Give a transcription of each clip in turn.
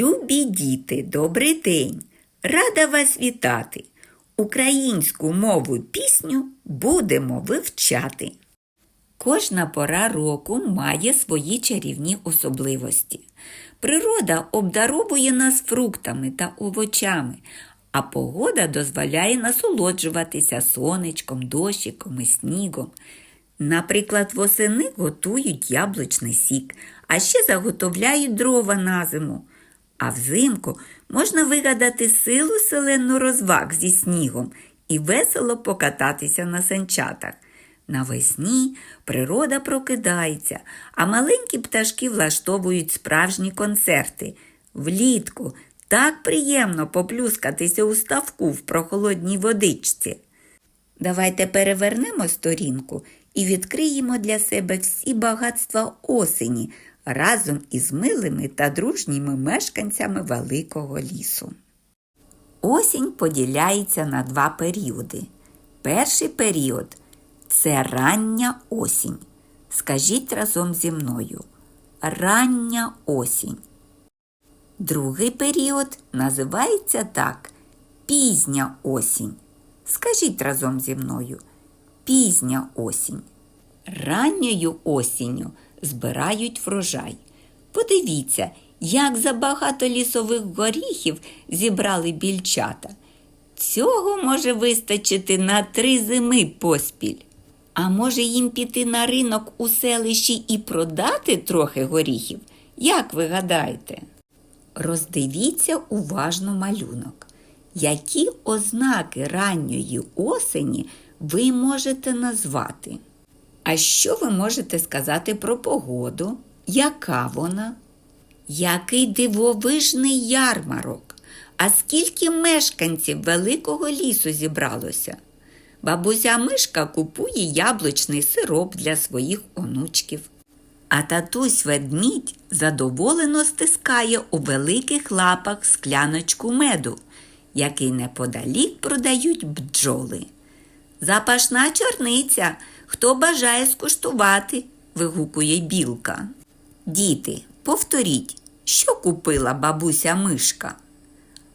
Любі діти, добрий день! Рада вас вітати! Українську мову пісню будемо вивчати. Кожна пора року має свої чарівні особливості. Природа обдаровує нас фруктами та овочами, а погода дозволяє насолоджуватися сонечком, дощиком і снігом. Наприклад, восени готують яблучний сік, а ще заготовляють дрова на зиму. А взимку можна вигадати силу селену розваг зі снігом і весело покататися на санчатах. Навесні природа прокидається, а маленькі пташки влаштовують справжні концерти. Влітку так приємно поплюскатися у ставку в прохолодній водичці. Давайте перевернемо сторінку і відкриємо для себе всі багатства осені разом із милими та дружніми мешканцями великого лісу. Осінь поділяється на два періоди. Перший період це рання осінь. Скажіть разом зі мною. Рання осінь. Другий період називається так пізня осінь. Скажіть разом зі мною. Пізня осінь. Ранньою осінню збирають врожай. Подивіться, як забагато лісових горіхів зібрали більчата. Цього може вистачити на три зими поспіль. А може їм піти на ринок у селищі і продати трохи горіхів? Як ви гадаєте? Роздивіться уважно малюнок. Які ознаки ранньої осені ви можете назвати? А що ви можете сказати про погоду? Яка вона? Який дивовижний ярмарок! А скільки мешканців великого лісу зібралося? Бабуся мишка купує яблучний сироп для своїх онучків. А татусь ведмідь задоволено стискає у великих лапах скляночку меду, який неподалік продають бджоли. Запашна чорниця. Хто бажає скуштувати? вигукує білка. Діти, повторіть, що купила бабуся мишка?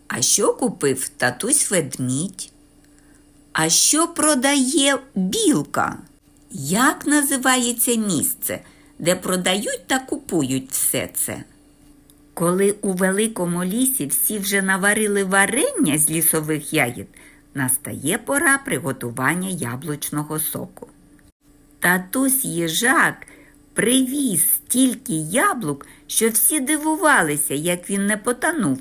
А що купив татусь ведмідь? А що продає білка? Як називається місце, де продають та купують все це? Коли у великому лісі всі вже наварили варення з лісових ягід, настає пора приготування яблучного соку. Татусь їжак привіз стільки яблук, що всі дивувалися, як він не потонув.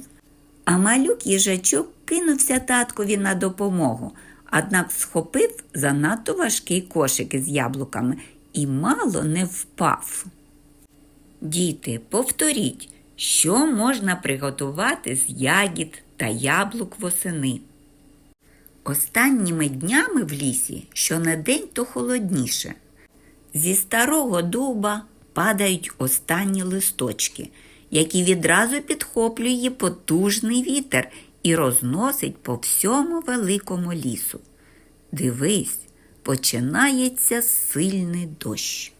А малюк їжачок кинувся таткові на допомогу, однак схопив занадто важкий кошик із яблуками і мало не впав. Діти, повторіть, що можна приготувати з ягід та яблук восени. Останніми днями в лісі щонедень то холодніше. Зі старого дуба падають останні листочки, які відразу підхоплює потужний вітер і розносить по всьому великому лісу. Дивись, починається сильний дощ.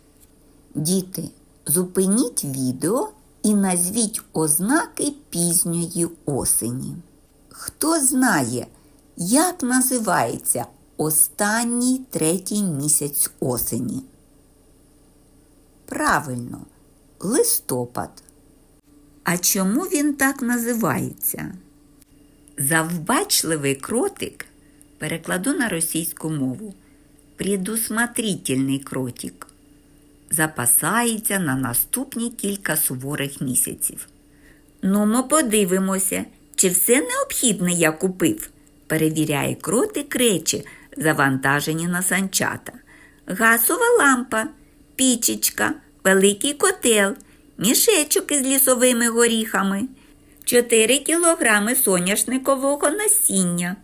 Діти, зупиніть відео і назвіть ознаки пізньої осені. Хто знає, як називається останній третій місяць осені? Правильно, листопад. А чому він так називається? Завбачливий кротик перекладу на російську мову. Предусмотрительний кротик. Запасається на наступні кілька суворих місяців. Ну, ми подивимося, чи все необхідне я купив, перевіряє кротик речі, завантажені на санчата. Газова лампа, пічечка, великий котел, мішечок із лісовими горіхами, 4 кілограми соняшникового насіння.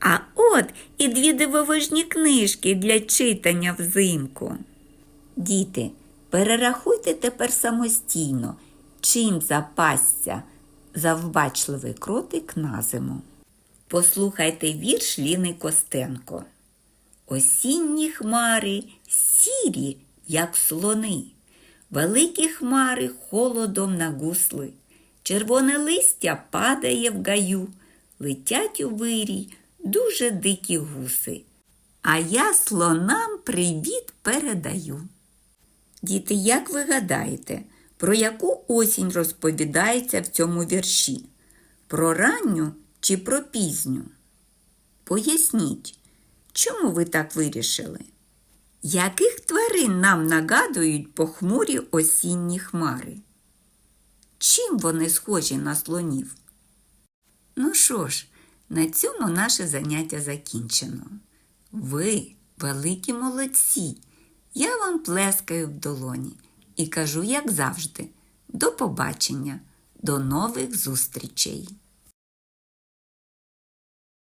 А от і дві дивовижні книжки для читання взимку. Діти, перерахуйте тепер самостійно, чим запасся завбачливий кротик на зиму. Послухайте вірш Ліни Костенко. Осінні хмари сірі, як слони, великі хмари холодом нагусли, Червоне листя падає в гаю, летять у вирій дуже дикі гуси. А я слонам привіт передаю. Діти, як ви гадаєте, про яку осінь розповідається в цьому вірші? Про ранню чи про пізню? Поясніть, чому ви так вирішили? Яких тварин нам нагадують похмурі осінні хмари? Чим вони схожі на слонів? Ну що ж, на цьому наше заняття закінчено. Ви великі молодці. Я вам плескаю в долоні і кажу, як завжди, до побачення, до нових зустрічей.